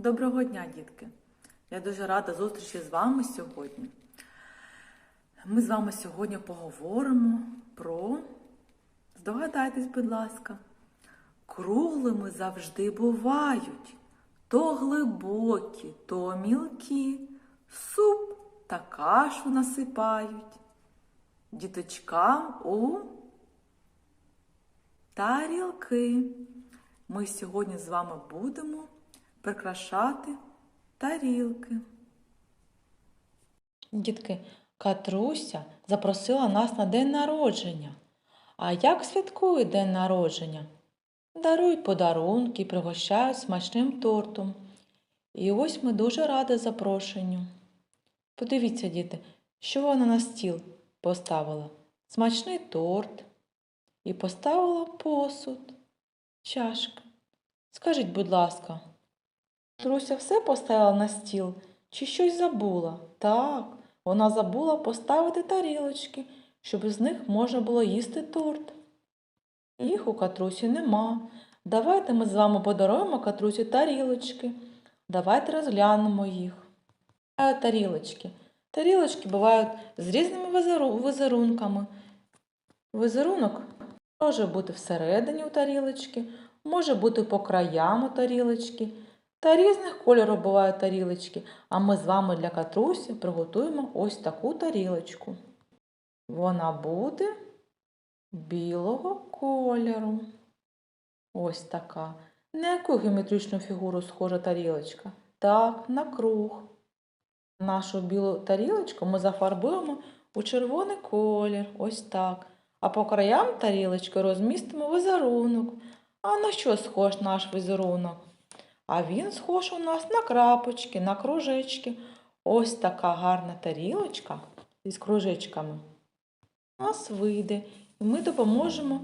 Доброго дня, дітки! Я дуже рада зустрічі з вами сьогодні. Ми з вами сьогодні поговоримо про, здогадайтесь, будь ласка, круглими завжди бувають то глибокі, то мілкі, суп та кашу насипають. Діточкам у тарілки. Ми сьогодні з вами будемо прикрашати тарілки. Дітки, Катруся запросила нас на день народження. А як святкують день народження? Дарують подарунки, пригощають смачним тортом. І ось ми дуже раді запрошенню. Подивіться, діти, що вона на стіл поставила? Смачний торт і поставила посуд, чашки. Скажіть, будь ласка, Труся все поставила на стіл чи щось забула? Так, вона забула поставити тарілочки, щоб з них можна було їсти торт. Їх у Катрусі нема. Давайте ми з вами подаруємо Катрусі тарілочки. Давайте розглянемо їх. А тарілочки. Тарілочки бувають з різними визеру- візерунками. Візерунок може бути всередині у тарілочки, може бути по краям у тарілочки. Та різних кольорів бувають тарілочки, а ми з вами для Катрусі приготуємо ось таку тарілочку. Вона буде білого кольору. Ось така. На яку геометричну фігуру схожа тарілочка? Так, на круг. Нашу білу тарілочку ми зафарбуємо у червоний колір, ось так. А по краям тарілочки розмістимо візерунок. А на що схож наш візерунок? А він схож у нас на крапочки, на кружечки. Ось така гарна тарілочка із кружечками. У нас вийде, і ми допоможемо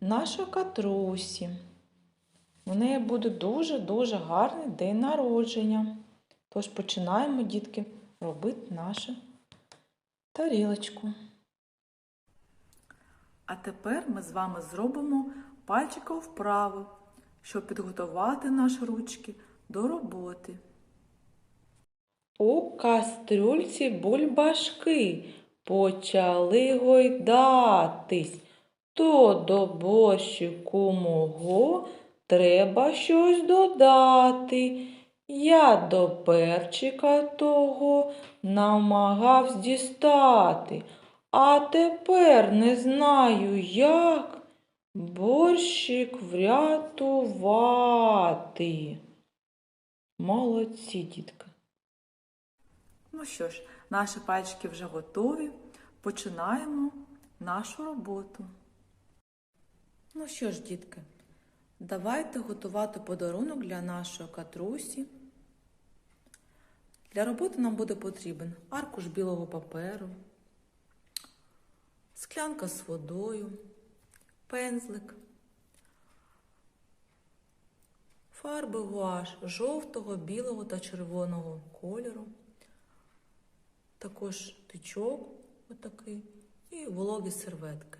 нашій катрусі. У неї буде дуже-дуже гарний день народження. Тож починаємо, дітки, робити нашу тарілочку. А тепер ми з вами зробимо пальчиком вправо, щоб підготувати наші ручки до роботи. У кастрюльці бульбашки почали гойдатись. То до борщику мого треба щось додати. Я до перчика того намагавсь дістати, а тепер не знаю як борщик врятувати. Молодці, дітки. Ну що ж, наші пальчики вже готові. Починаємо нашу роботу. Ну що ж, дітки, давайте готувати подарунок для нашої катрусі. Для роботи нам буде потрібен аркуш білого паперу, склянка з водою, пензлик, фарби гуаш жовтого, білого та червоного кольору, також тичок отакий і вологі серветки.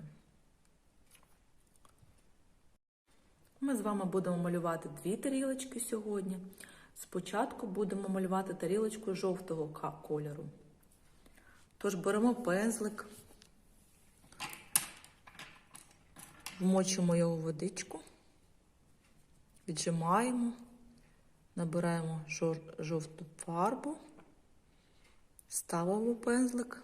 Ми з вами будемо малювати дві тарілочки сьогодні. Спочатку будемо малювати тарілочку жовтого кольору. Тож беремо пензлик, вмочимо його у водичку, віджимаємо, набираємо жовту фарбу, ставимо пензлик.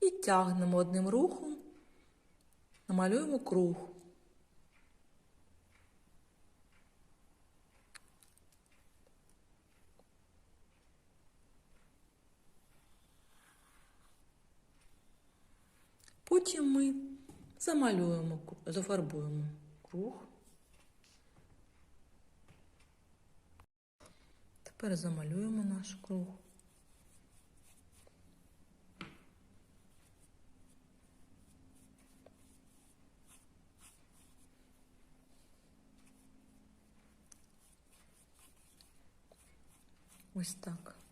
І тягнемо одним рухом, намалюємо круг. Потім ми замалюємо, зафарбуємо круг. Тепер замалюємо наш круг. Ось так.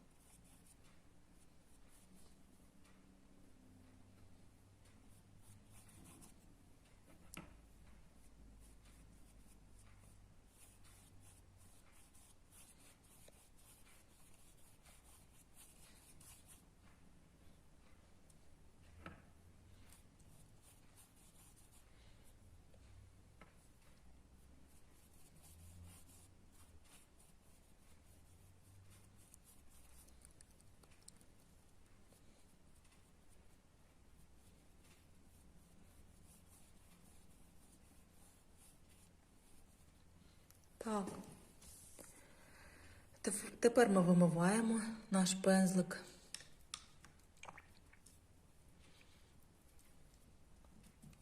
Так. Тепер ми вимиваємо наш пензлик.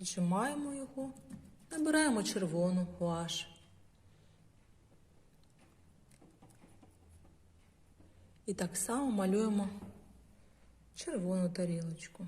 Зжимаємо його, набираємо червону гуаш. І так само малюємо червону тарілочку.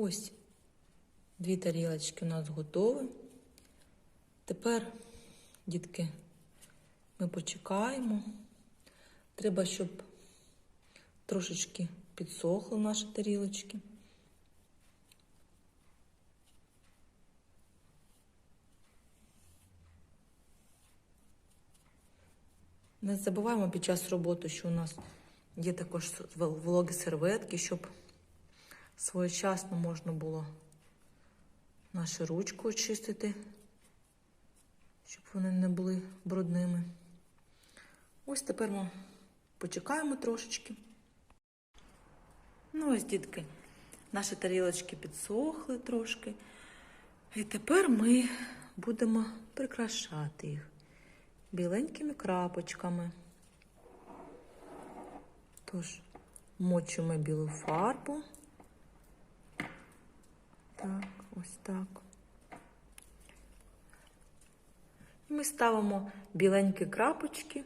Ось дві тарілочки у нас готові. Тепер, дітки, ми почекаємо. Треба, щоб трошечки підсохли наші тарілочки. Не забуваємо під час роботи, що у нас є також вологі серветки, щоб своєчасно можна було нашу ручку очистити, щоб вони не були брудними. Ось тепер ми почекаємо трошечки. Ну, ось, дітки, наші тарілочки підсохли трошки. І тепер ми будемо прикрашати їх біленькими крапочками. Тож, мочимо білу фарбу. Так, ось так. Ми ставимо біленькі крапочки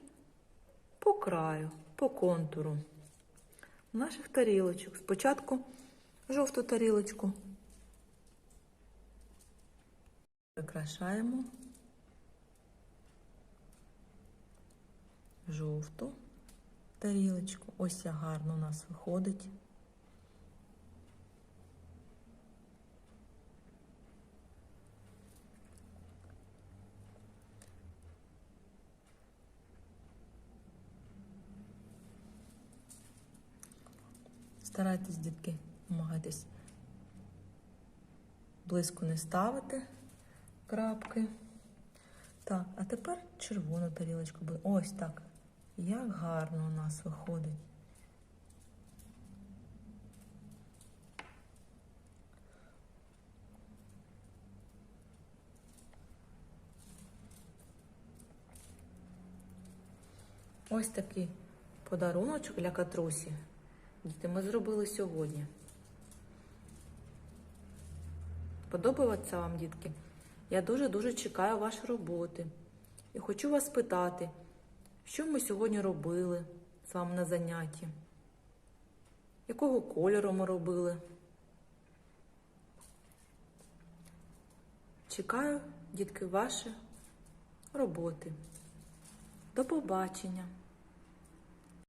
по краю, по контуру наших тарілочок. Спочатку жовту тарілочку. Прикрашаємо жовту тарілочку. Ось як гарно у нас виходить. Старайтесь, дітки, намагайтесь близько не ставити крапки. Так, а тепер червону тарілочку буде. Ось так. Як гарно у нас виходить. Ось такий подаруночок для катрусі. Діти, ми зробили сьогодні. Подобається вам, дітки? Я дуже-дуже чекаю вашої роботи. І хочу вас питати, що ми сьогодні робили з вами на занятті? Якого кольору ми робили? Чекаю, дітки, ваші роботи. До побачення!